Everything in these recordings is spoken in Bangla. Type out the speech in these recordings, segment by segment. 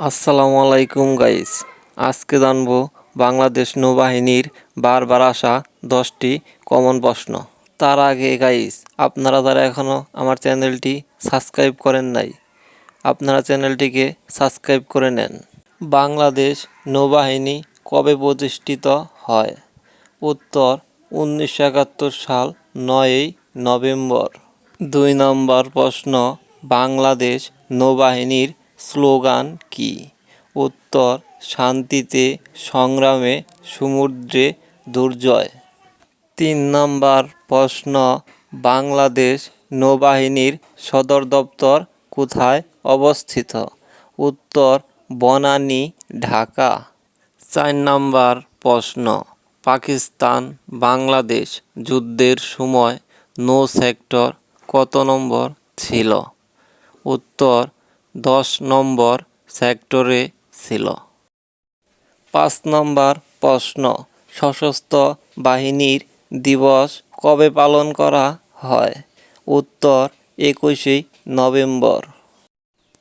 আসসালামু আলাইকুম গাইস আজকে জানব বাংলাদেশ নৌবাহিনীর বারবার আসা দশটি কমন প্রশ্ন। তার আগে গাইস আপনারা যারা এখনও আমার চ্যানেলটি সাবস্ক্রাইব করেন নাই, আপনারা চ্যানেলটিকে সাবস্ক্রাইব করে নেন। বাংলাদেশ নৌবাহিনী কবে প্রতিষ্ঠিত হয়? উত্তর, উনিশশো একাত্তর সাল, নয়ই নভেম্বর। দুই নম্বর প্রশ্ন, বাংলাদেশ নৌবাহিনীর স্লোগান কি? উত্তর, শান্তিতে, সংগ্রামে, সমুদ্রে, দুর্জয়। তিন নম্বর প্রশ্ন, বাংলাদেশ নৌবাহিনীর সদর দপ্তর কোথায় অবস্থিত? উত্তর, বনানী, ঢাকা। চার নম্বর প্রশ্ন, পাকিস্তান, বাংলাদেশ যুদ্ধের সময় নৌ সেক্টর কত নম্বর ছিল? উত্তর দশ নম্বর সেক্টরে ছিল। পাঁচ নম্বর প্রশ্ন, সশস্ত্র বাহিনীর দিবস কবে পালন করা হয়? উত্তর, একুশে নভেম্বর।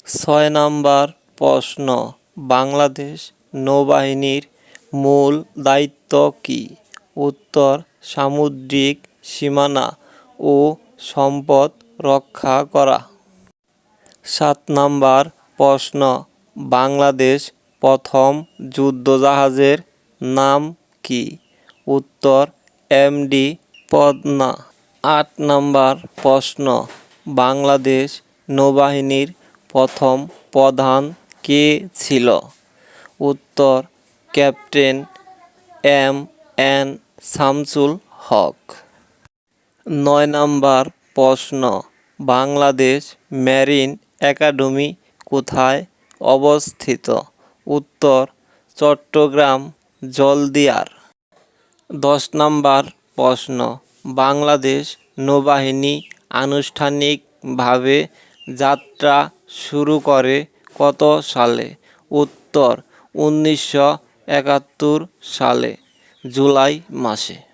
ছয় নম্বর প্রশ্ন, বাংলাদেশ নৌবাহিনীর মূল দায়িত্ব কী? উত্তর, সামুদ্রিক সীমানা ও সম্পদ রক্ষা করা। সাত নম্বর প্রশ্ন। বাংলাদেশ প্রথম যুদ্ধজাহাজের নাম কী? উত্তর এমডি পদ্মা। আট নম্বর প্রশ্ন। বাংলাদেশ নৌবাহিনীর প্রথম প্রধান কে ছিল? উত্তর, captain M N Shamsul Haque. নয় নম্বর প্রশ্ন। বাংলাদেশ মেরিন একাডেমি কোথায় অবস্থিত? উত্তর, চট্টগ্রাম, জলদিয়ার। দশ নম্বর প্রশ্ন। বাংলাদেশ নৌবাহিনী আনুষ্ঠানিকভাবে যাত্রা শুরু করে কত সালে? উত্তর, উনিশশো একাত্তর সালে, জুলাই মাসে।